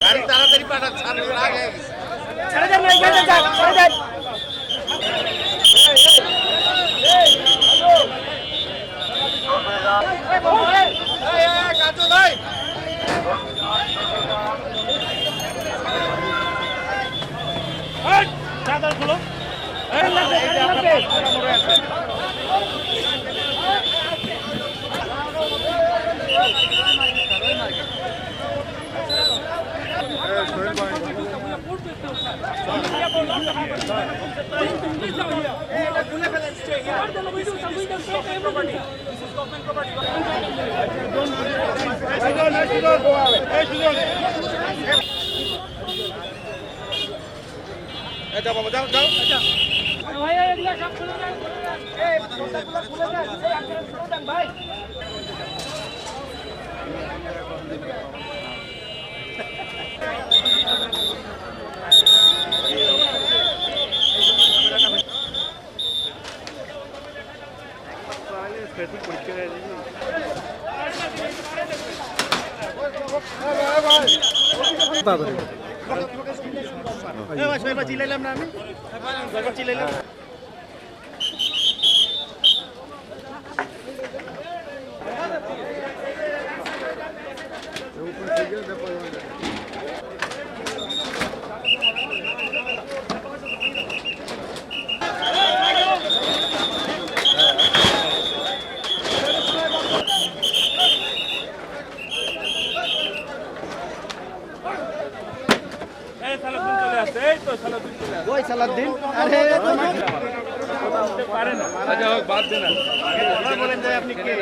গাড়ি তাড়াতাড়ি পাঠাচ্ছে আর আগে ছেড়ে দেন যান ছেড়ে দেন। চাদর খুলো লাগবে লাগবে যাও বাবা যাও যাও ভাই এগুলা সব খুলে দেন এই খুলে দেন এই আপনারা খুলে দেন ভাই চিলাইলাম না আমি চিলাইলাম ওই আরে বলেন যে আপনি কে?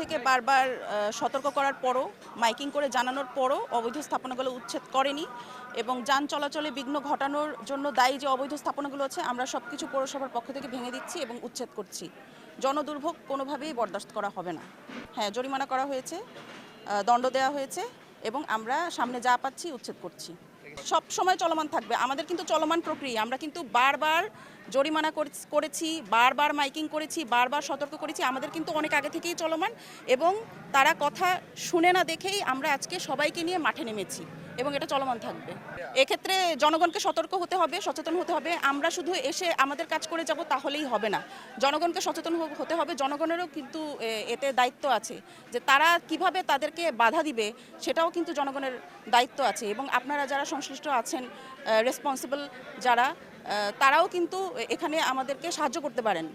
থেকে বারবার সতর্ক করার পরও, মাইকিং করে জানানোর পরও অবৈধ স্থাপনাগুলো উচ্ছেদ করেনি এবং যান চলাচলে বিঘ্ন ঘটানোর জন্য দায়ী যে অবৈধ স্থাপনাগুলো আছে, আমরা সব কিছু পৌরসভার পক্ষ থেকে ভেঙে দিচ্ছি এবং উচ্ছেদ করছি। জনদুর্ভোগ কোনোভাবেই বরদাস্ত করা হবে না। হ্যাঁ জরিমানা করা হয়েছে দণ্ড দেওয়া হয়েছে এবং আমরা সামনে যা পাচ্ছি উচ্ছেদ করছি। সব সময় চলমান থাকবে। আমাদের কিন্তু চলমান প্রক্রিয়া। আমরা কিন্তু বারবার জরিমানা করেছ- বারবার মাইকিং করেছি, বারবার সতর্ক করেছি। আমাদের কিন্তু অনেক আগে থেকেই চলমান এবং তারা কথা শুনে না দেখেই আমরা আজকে সবাইকে নিয়ে মাঠে নেমেছি। এবং এটা চলমান থাকবে। এক্ষেত্রে জনগণকে সতর্ক হতে হবে, সচেতন হতে হবে। আমরা শুধু এসে আমাদের কাজ করে যাব তাহলেই হবে না। জনগণকে সচেতন হতে হবে। জনগণেরও কিন্তু এতে দায়িত্ব আছে যে তারা কীভাবে তাদেরকে বাধা দিবে, সেটাও কিন্তু জনগণের দায়িত্ব আছে। এবং আপনারা যারা সংশ্লিষ্ট আছেন রেসপন্সিবল যারা তারাও কিন্তু এখানে আমাদেরকে সাহায্য করতে পারেন।